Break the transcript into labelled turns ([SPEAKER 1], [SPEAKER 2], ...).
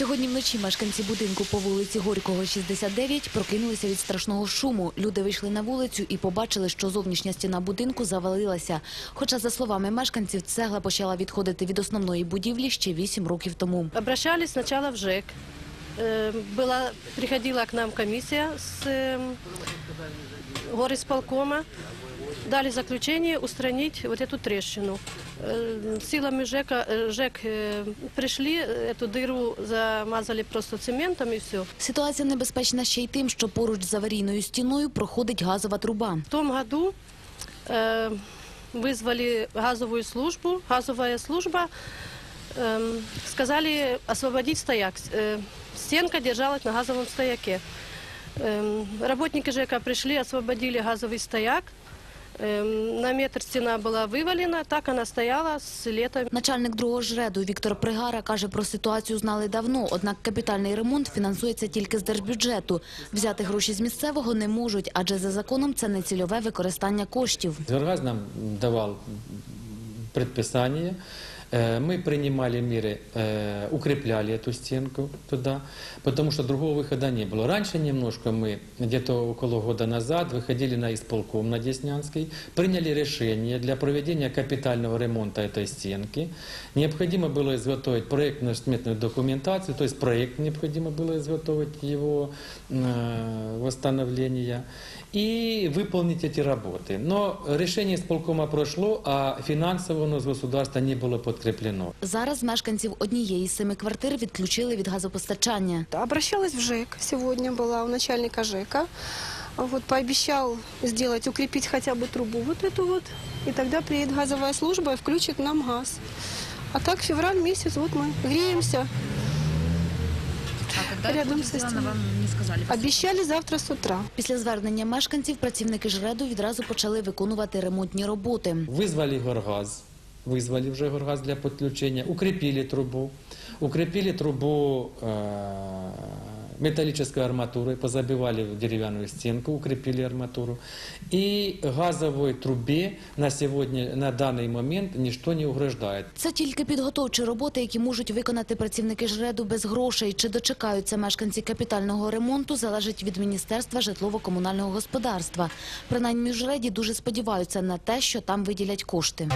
[SPEAKER 1] Сьогодні вночі мешканці будинку по вулиці Горького, 69, прокинулися від страшного шуму. Люди вийшли на вулицю і побачили, що зовнішня стіна будинку завалилася. Хоча, за словами мешканців, цегла почала відходити від основної будівлі ще 8 років тому.
[SPEAKER 2] Обращались спочатку в ЖЭК. Э, Была, приходила к нам комиссия с э, горисполкома. Дали заключение устранить вот эту трещину. Э, Силами ЖЭКа, э, ЖЭК э, пришли, э, эту дыру замазали просто цементом и все.
[SPEAKER 1] Ситуація небезпечна ще й тим, що поруч з аварійною стіною проходить газова труба.
[SPEAKER 2] В том году э, вызвали газовую службу. Газовая служба эм, сказали освободить стояк. Э, стенка держалась на газовом стояке. Эм, работники ЖЭКа пришли, освободили газовый стояк. Эм, на метр стена была вывалена, так она стояла с лета
[SPEAKER 1] Начальник другого жреду Віктор Пригара каже, про ситуацію знали давно, однак капітальний ремонт фінансується тільки з держбюджету. Взяти гроші з місцевого не можуть, адже за законом це не цільове використання коштів.
[SPEAKER 3] Горгаз нам давал предписание. Э, Мы принимали меры, э, укрепляли эту стенку туда, потому что другого выхода не было. Раньше немножко мы, где-то около года назад, выходили на исполком на Деснянской, приняли решение для проведения капитального ремонта этой стенки. Необходимо было изготовить проектно-сметную документацию, то есть проект необходимо было изготовить его э, восстановления и выполнить эти работы. Но решение исполкома прошло, а финансово оно с государства не было подкреплено.
[SPEAKER 1] Зараз мешканців однієї з семи квартир відключили від газопостачання.
[SPEAKER 4] Обращалась в ЖЭК сегодня была у начальника ЖЭКа. Вот пообещал сделать, укрепить хотя бы трубу вот эту вот. И тогда приедет газовая служба и включит нам газ. А так февраль месяц, вот мы греемся.
[SPEAKER 5] А когда
[SPEAKER 4] Рядом
[SPEAKER 5] это
[SPEAKER 4] со
[SPEAKER 5] будет сделано,
[SPEAKER 4] стеной.
[SPEAKER 5] вам не сказали?
[SPEAKER 4] Обещали завтра с утра.
[SPEAKER 1] Після звернення мешканців працівники жреду відразу почали виконувати ремонтні роботи.
[SPEAKER 3] Вызвали горгаз, вызвали уже горгаз для подключения, укрепили трубу, укрепили трубу э, металлической арматурой, позабивали в деревянную стенку, укрепили арматуру. И газовой трубе на сегодня, на данный момент ничто не угрождает.
[SPEAKER 1] Це тільки підготовчі роботи, які можуть виконати працівники жреду без грошей. Чи дочекаються мешканці капітального ремонту, залежить від Міністерства житлово-комунального господарства. Принаймні жреді дуже сподіваються на те, що там виділять кошти.